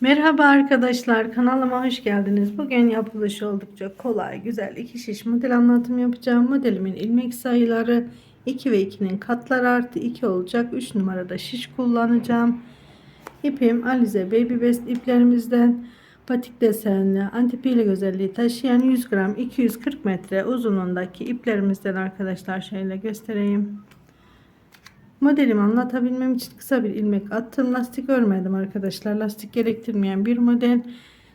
Merhaba arkadaşlar kanalıma hoş geldiniz. Bugün yapılışı oldukça kolay güzel iki şiş model anlatım yapacağım. Modelimin ilmek sayıları 2 ve 2'nin katları artı 2 olacak. 3 numarada şiş kullanacağım. İpim Alize Baby Best iplerimizden batik desenli antipili özelliği taşıyan 100 gram 240 metre uzunluğundaki iplerimizden arkadaşlar şöyle göstereyim. Modelimi anlatabilmem için kısa bir ilmek attım. Lastik örmedim arkadaşlar. Lastik gerektirmeyen bir model.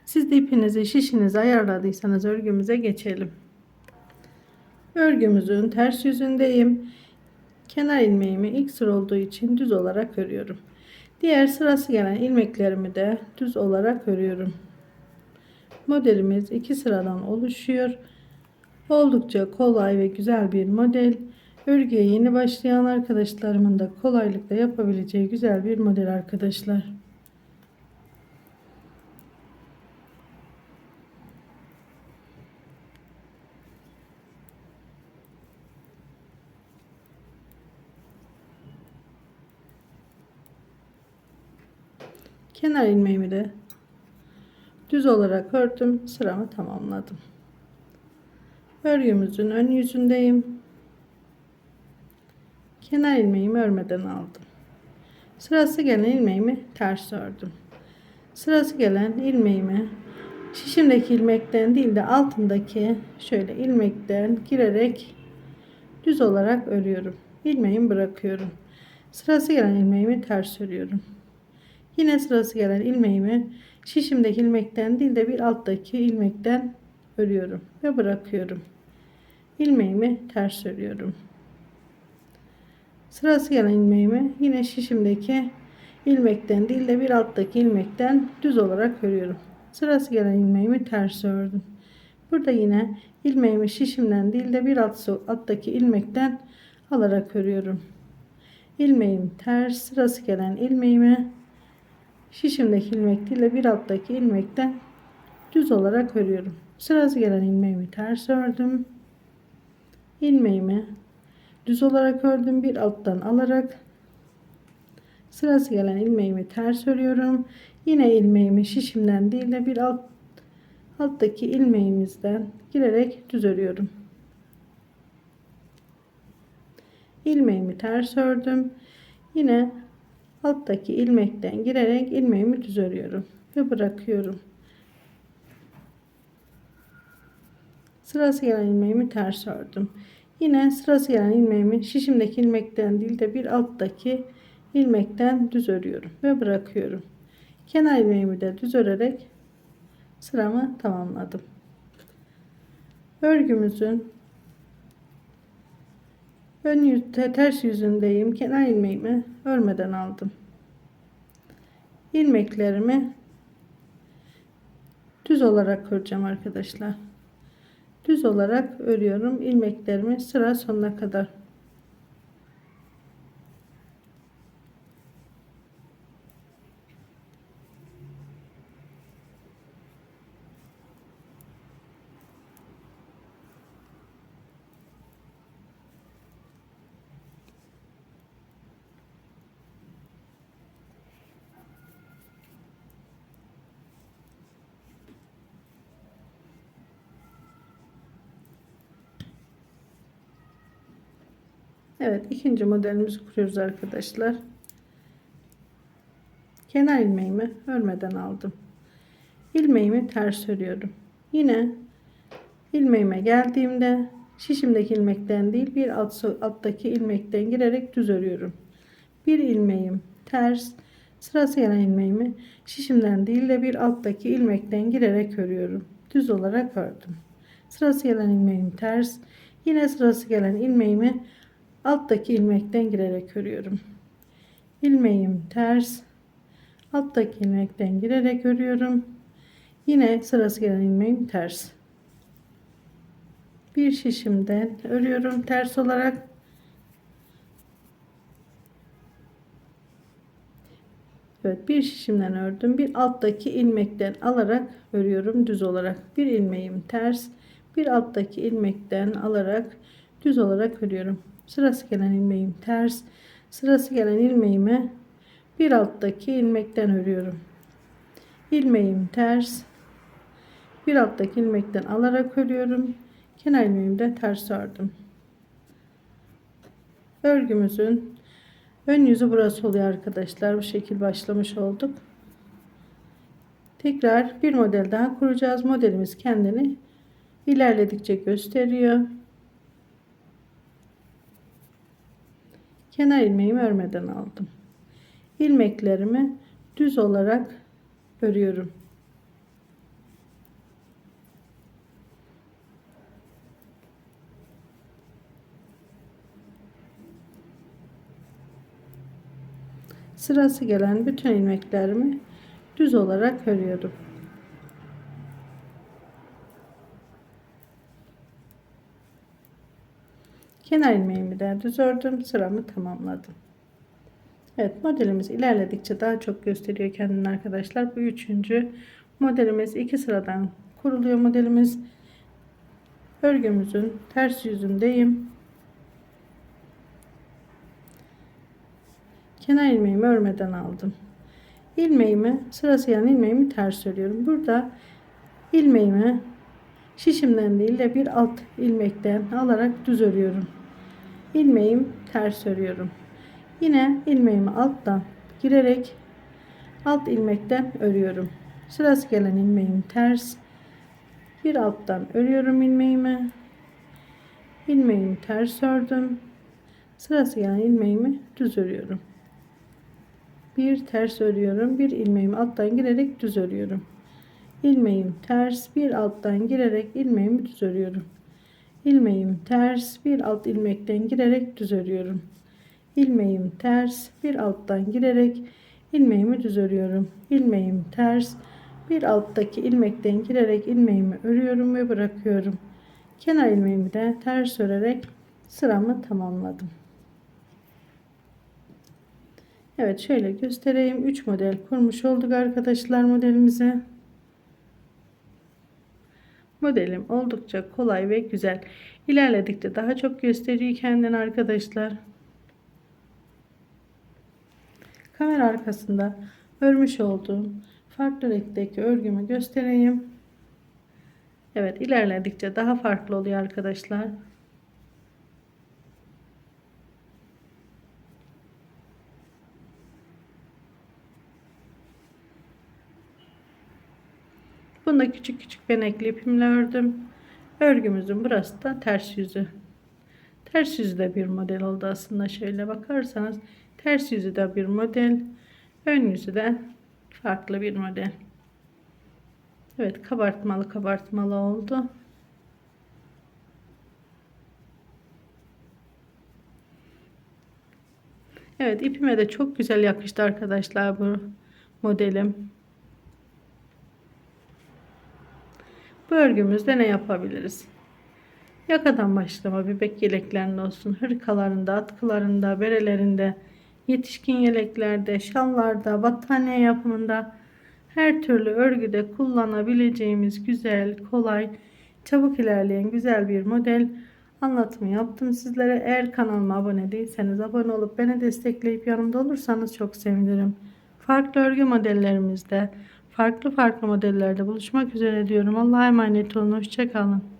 Siz de ipinizi şişinizi ayarladıysanız örgümüze geçelim. Örgümüzün ters yüzündeyim. Kenar ilmeğimi ilk sıra olduğu için düz olarak örüyorum. Diğer sırası gelen ilmeklerimi de düz olarak örüyorum. Modelimiz iki sıradan oluşuyor. Oldukça kolay ve güzel bir model. Örgüye yeni başlayan arkadaşlarımın da kolaylıkla yapabileceği güzel bir model arkadaşlar. Kenar ilmeğimi de düz olarak ördüm. Sıramı tamamladım. Örgümüzün ön yüzündeyim. Kenar ilmeğimi örmeden aldım. Sırası gelen ilmeğimi ters ördüm. Sırası gelen ilmeğimi şişimdeki ilmekten değil de altındaki şöyle ilmekten girerek düz olarak örüyorum. İlmeğimi bırakıyorum. Sırası gelen ilmeğimi ters örüyorum. Yine sırası gelen ilmeğimi şişimdeki ilmekten değil de bir alttaki ilmekten örüyorum ve bırakıyorum. İlmeğimi ters örüyorum. Sırası gelen ilmeğimi yine şişimdeki ilmekten değil de bir alttaki ilmekten düz olarak örüyorum. Sırası gelen ilmeğimi ters ördüm. Burada yine ilmeğimi şişimden değil de bir alt, alttaki ilmekten alarak örüyorum. İlmeğim ters sırası gelen ilmeğimi şişimdeki ilmek değil de bir alttaki ilmekten düz olarak örüyorum. Sırası gelen ilmeğimi ters ördüm. İlmeğimi düz olarak ördüm bir alttan alarak. Sırası gelen ilmeğimi ters örüyorum. Yine ilmeğimi şişimden değil de bir alt alttaki ilmeğimizden girerek düz örüyorum. İlmeğimi ters ördüm. Yine alttaki ilmekten girerek ilmeğimi düz örüyorum ve bırakıyorum. Sırası gelen ilmeğimi ters ördüm Yine sırası gelen ilmeğimi şişimdeki ilmekten değil de bir alttaki ilmekten düz örüyorum ve bırakıyorum. Kenar ilmeğimi de düz örerek sıramı tamamladım. Örgümüzün ön yüz, ters yüzündeyim. Kenar ilmeğimi örmeden aldım. İlmeklerimi düz olarak öreceğim arkadaşlar düz olarak örüyorum. İlmeklerimi sıra sonuna kadar Evet ikinci modelimizi kuruyoruz arkadaşlar. Kenar ilmeğimi örmeden aldım. ilmeğimi ters örüyorum. Yine ilmeğime geldiğimde şişimdeki ilmekten değil bir alt, alttaki ilmekten girerek düz örüyorum. Bir ilmeğim ters sırası gelen ilmeğimi şişimden değil de bir alttaki ilmekten girerek örüyorum. Düz olarak ördüm. Sırası gelen ilmeğim ters. Yine sırası gelen ilmeğimi alttaki ilmekten girerek örüyorum. ilmeğim ters alttaki ilmekten girerek örüyorum. Yine sırası gelen ilmeğim ters. Bir şişimden örüyorum ters olarak. Evet bir şişimden ördüm. Bir alttaki ilmekten alarak örüyorum düz olarak. Bir ilmeğim ters. Bir alttaki ilmekten alarak düz olarak örüyorum. Sırası gelen ilmeğim ters. Sırası gelen ilmeğimi bir alttaki ilmekten örüyorum. ilmeğim ters. Bir alttaki ilmekten alarak örüyorum. Kenar ilmeğimi de ters ördüm. Örgümüzün ön yüzü burası oluyor arkadaşlar. Bu şekil başlamış olduk. Tekrar bir model daha kuracağız. Modelimiz kendini ilerledikçe gösteriyor kenar ilmeğimi örmeden aldım. İlmeklerimi düz olarak örüyorum. Sırası gelen bütün ilmeklerimi düz olarak örüyorum kenar ilmeğimi de düz ördüm sıramı tamamladım. Evet modelimiz ilerledikçe daha çok gösteriyor kendini arkadaşlar. Bu üçüncü modelimiz iki sıradan kuruluyor modelimiz. Örgümüzün ters yüzündeyim. Kenar ilmeğimi örmeden aldım. İlmeğimi sırası yani ilmeğimi ters örüyorum. Burada ilmeğimi şişimden değil de bir alt ilmekten alarak düz örüyorum. İlmeğim ters örüyorum. Yine ilmeğimi alttan girerek alt ilmekten örüyorum. Sırası gelen ilmeğim ters. Bir alttan örüyorum ilmeğimi. İlmeğimi ters ördüm. Sırası gelen ilmeğimi düz örüyorum. Bir ters örüyorum. Bir ilmeğimi alttan girerek düz örüyorum ilmeğim ters bir alttan girerek ilmeğimi düz örüyorum ilmeğim ters bir alt ilmekten girerek düz örüyorum ilmeğim ters bir alttan girerek ilmeğimi düz örüyorum ilmeğim ters bir alttaki ilmekten girerek ilmeğimi örüyorum ve bırakıyorum. Kenar ilmeğimi de ters örerek sıramı tamamladım. Evet şöyle göstereyim. 3 model kurmuş olduk arkadaşlar modelimize modelim oldukça kolay ve güzel. İlerledikçe daha çok gösteriyor kendini arkadaşlar. Kamera arkasında örmüş olduğum farklı renkteki örgümü göstereyim. Evet ilerledikçe daha farklı oluyor arkadaşlar Bunu da küçük küçük benekli ipimle ördüm. Örgümüzün burası da ters yüzü. Ters yüzü de bir model oldu aslında şöyle bakarsanız. Ters yüzü de bir model. Ön yüzü de farklı bir model. Evet kabartmalı kabartmalı oldu. Evet ipime de çok güzel yakıştı arkadaşlar bu modelim. Bu örgümüzde ne yapabiliriz? Yakadan başlama bebek yeleklerinde olsun, hırkalarında, atkılarında, berelerinde, yetişkin yeleklerde, şallarda, battaniye yapımında her türlü örgüde kullanabileceğimiz güzel, kolay, çabuk ilerleyen güzel bir model anlatımı yaptım sizlere. Eğer kanalıma abone değilseniz abone olup beni destekleyip yanımda olursanız çok sevinirim. Farklı örgü modellerimizde farklı farklı modellerde buluşmak üzere diyorum. Allah'a emanet olun. Hoşçakalın.